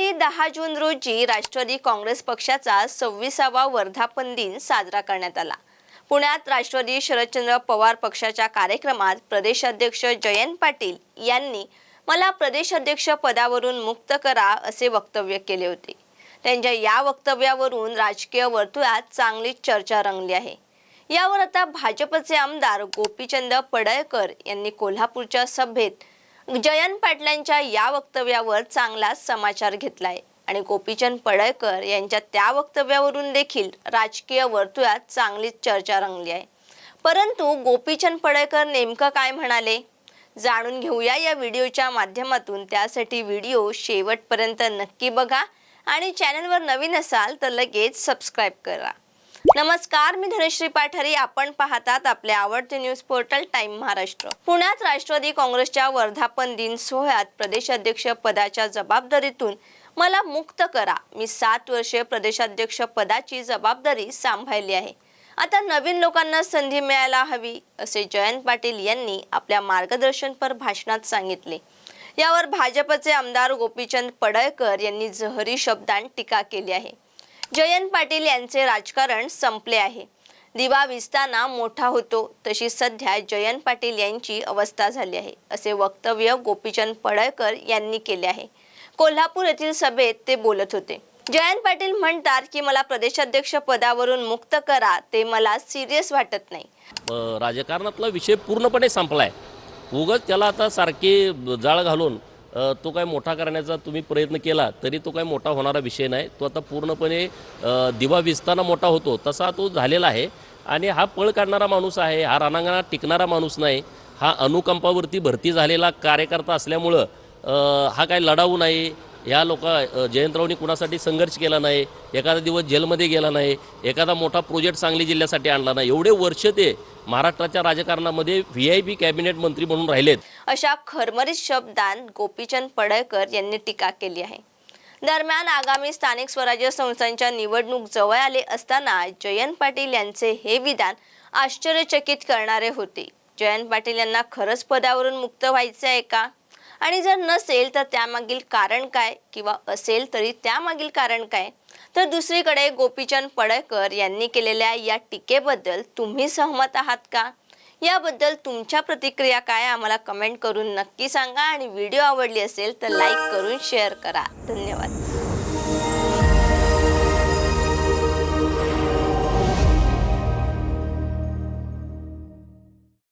बुधवारी दहा जून रोजी राष्ट्रवादी काँग्रेस पक्षाचा सव्वीसावा वर्धापन दिन साजरा करण्यात आला. पुण्यात राष्ट्रवादी शरदचंद्र पवार पक्षाच्या कार्यक्रमात प्रदेशाध्यक्ष जयंत पाटील यांनी मला प्रदेशाध्यक्ष पदावरून मुक्त करा असे वक्तव्य केले होते. त्यांच्या या वक्तव्यावरून राजकीय वर्तुळात चांगली चर्चा रंगली आहे. यावर आता भाजपचे आमदार गोपीचंद पडळकर यांनी कोल्हापूरच्या सभेत जयंत पाटलांच्या या वक्तव्यावर चांगलाच समाचार घेतलाय. आणि गोपीचंद पडळकर यांच्या त्या वक्तव्यावरून देखील राजकीय वर्तुळात चांगलीच चर्चा रंगली आहे. परंतु गोपीचंद पडळकर नेमकं काय म्हणाले? जाणून घेऊया या व्हिडिओच्या माध्यमातून. त्यासाठी व्हिडिओ शेवटपर्यंत नक्की बघा आणि चॅनलवर नवीन असाल तर लगेच सबस्क्राईब करा. नमस्कार मी धनश्री पाठारी. आपण पाहतात आपले आवडते न्यूज पोर्टल टाइम महाराष्ट्र. पुण्यात राष्ट्रवादी काँग्रेसच्या वर्धापन दिन सोहळ्यात प्रदेशाध्यक्ष पदाच्या जबाबदारीतून मला मुक्त करा. मी सात वर्षे प्रदेशाध्यक्ष पदाची जबाबदारी सांभाळली आहे. आता नवीन लोकांना संधी मिळायला हवी असे जयंत पाटील यांनी आपल्या मार्गदर्शनपर भाषणात सांगितले. यावर भाजपचे आमदार गोपीचंद पडळकर यांनी जहरी शब्दांत टीका केली आहे. जयंत पाटील यांचे राजकारण संपले आहे. दिवा विसताना मोठा होतो तशी सध्या जयंत पाटील यांची अवस्था झाली आहे असे वक्तव्य गोपीचंद पडळकर यांनी केले आहे. कोल्हापूर येथील सभेत ते बोलत होते. जयंत पाटील म्हणतात की मला प्रदेशाध्यक्ष पदावरून मुक्त करा ते मला सिरियस वाटत नाही. राजकारणातला विषय पूर्णपणे संपलाय. उगाच त्याला आता सारखे जाळ घालून तो काय मोठा करण्याचा तुम्ही प्रयत्न केला तरी तो काय मोठा होणारा विषय नाही. तो आता पूर्णपणे दिवा विजताना मोठा होतो तसा तो झालेला आहे. आणि हा पळ काढणारा माणूस आहे हा रानांगणात टिकणारा माणूस नाही हा अनुकंपावरती भरती झालेला कार्यकर्ता असल्यामुळं हा काय लढाऊ नाही या लोक जयंतरावनी कुणासाठी संघर्ष केला नाही एखादा दिवस जेलमध्ये गेला नाही एखादा मोठा प्रोजेक्ट सांगली जिल्ह्यासाठी आणला नाही एवढे वर्ष ते महाराष्ट्राच्या राजकारणामध्ये व्ही आय पी कॅबिनेट मंत्री म्हणून राहिलेत. अशा खरमरीत शब्दांत गोपीचंद पडळकर यांनी टीका केली आहे. दरम्यान आगामी स्थानिक स्वराज्य संस्थांच्या निवडणूक जवळ आले असताना जयंत पाटील यांचे हे विधान आश्चर्यचकित करणारे होते. जयंत पाटील यांना खरंच पदावरून मुक्त व्हायचे आहे का? आणि जर नसेल तर त्यामागील कारण काय किंवा असेल तरी त्यामागील कारण काय? तर दुसरीकडे गोपीचंद पडळकर यांनी केलेल्या या टीकेबद्दल तुम्ही सहमत आहात का? याबद्दल तुमच्या प्रतिक्रिया काय? आम्हाला कमेंट करून नक्की सांगा आणि व्हिडिओ आवडली असेल तर लाईक करून शेअर करा. धन्यवाद.